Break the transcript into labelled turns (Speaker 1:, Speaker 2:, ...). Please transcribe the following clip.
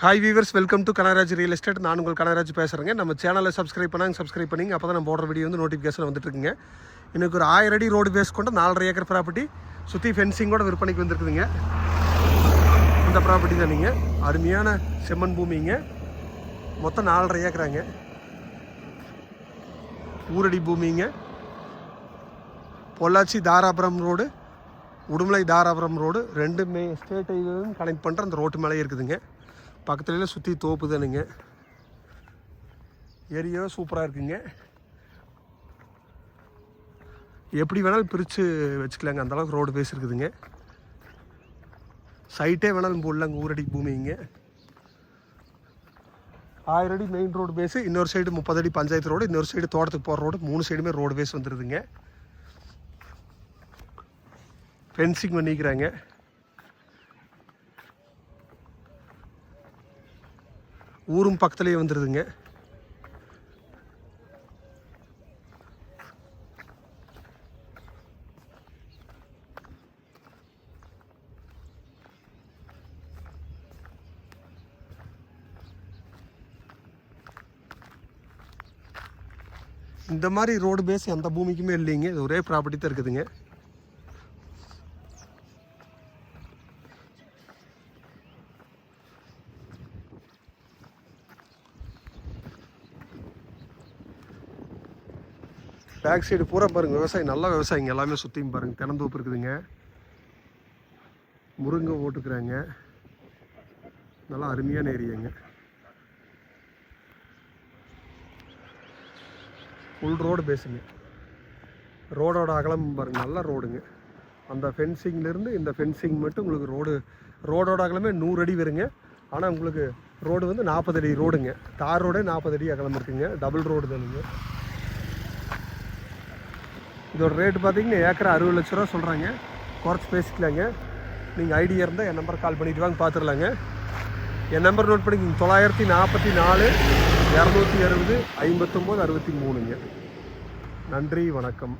Speaker 1: Hi viewers welcome to Kanaraj real estate நான் உங்கள் கனராஜ் பேசுகிறேங்க நம்ம சேனலை சப்ஸ்கிரைப் பண்ணாங்க சப்ஸ்கிரைப் பண்ணிங்க. அப்போ தான் நம்ம போடுற வீடியோ வந்து நோட்டிஃபிகேஷன் வந்துட்டுருக்குங்க. இன்னைக்கு ஒரு ஆயிரம் அடி ரோடு பேஸ் கொண்டு நாலரை ஏக்கர் ப்ராப்பர்ட்டி சுற்றி ஃபென்சிங்கோட விற்பனைக்கு வந்திருக்குதுங்க. இந்த ப்ராப்பர்ட்டி தான் நீங்கள் அருமையான செம்மண் பூமிங்க. மொத்தம் நாலரை ஏக்கராங்க. ஊரடி பூமிங்க. பொள்ளாச்சி தாராபுரம் ரோடு உடுமலை தாராபுரம் ரோடு ரெண்டுமே ஸ்டேட் ஹைவேவும் கனெக்ட் பண்ணுற அந்த ரோட்டு மேலே இருக்குதுங்க. பக்கத்துலேயே சுற்றி தோப்பு தானுங்க ஏரியாவே சூப்பராக இருக்குங்க. எப்படி வேணாலும் பிரித்து வச்சுக்கலாங்க. அந்தளவுக்கு ரோடு பேஸ் இருக்குதுங்க. சைட்டே வேணாலும் போடலாங்க ஊரடி பூமிங்க. ஆயிரம் அடி மெயின் ரோடு பேஸு இன்னொரு சைடு முப்பது அடி பஞ்சாயத்து ரோடு இன்னொரு சைடு தோட்டத்துக்கு போகிற ரோடு மூணு சைடுமே ரோடு பேஸ் வந்துடுதுங்க ஃபென்சிங் பண்ணிக்கிறாங்க. ஊரும் பக்கத்துலேயே வந்துடுதுங்க இந்த மாதிரி ரோடு பேஸ் எந்த பூமிக்குமே இல்லைங்க. இது ஒரே ப்ராப்பர்ட்டி தான் இருக்குதுங்க. பேக் சைடு பூரா பாருங்க விவசாயம் நல்ல விவசாயிங்க எல்லாமே சுற்றியும் பாருங்க. தென்னந்தோப்பு இருக்குதுங்க. முருங்கை போட்டுக்கிறாங்க. நல்லா அருமையான ஏரியாங்க. ஃபுல் ரோடு பேசுங்க ரோடோட அகலம் பாருங்க நல்ல ரோடுங்க. அந்த ஃபென்சிங்லேருந்து இந்த ஃபென்சிங் மட்டும் உங்களுக்கு ரோடு ரோடோட அகலமே நூறு அடி வருங்க. ஆனால் உங்களுக்கு ரோடு வந்து நாற்பது அடி ரோடுங்க தார் ரோடே நாற்பது அடி அகலம் இருக்குங்க. டபுள் ரோடு தானுங்க. இதோட ரேட்டு பார்த்தீங்கன்னா ஏக்கரை அறுபது லட்ச ரூபா சொல்கிறாங்க குறைச்சி பேசிக்கலாங்க. நீங்கள் ஐடியா இருந்தால் என் நம்பர் கால் பண்ணிட்டு வாங்க பார்த்துடலாங்க என் நம்பர் நோட் பண்ணிக்கிங்க. தொள்ளாயிரத்தி நாற்பத்தி நாலு இரநூத்தி அறுபது ஐம்பத்தொம்போது அறுபத்தி மூணுங்க. நன்றி வணக்கம்.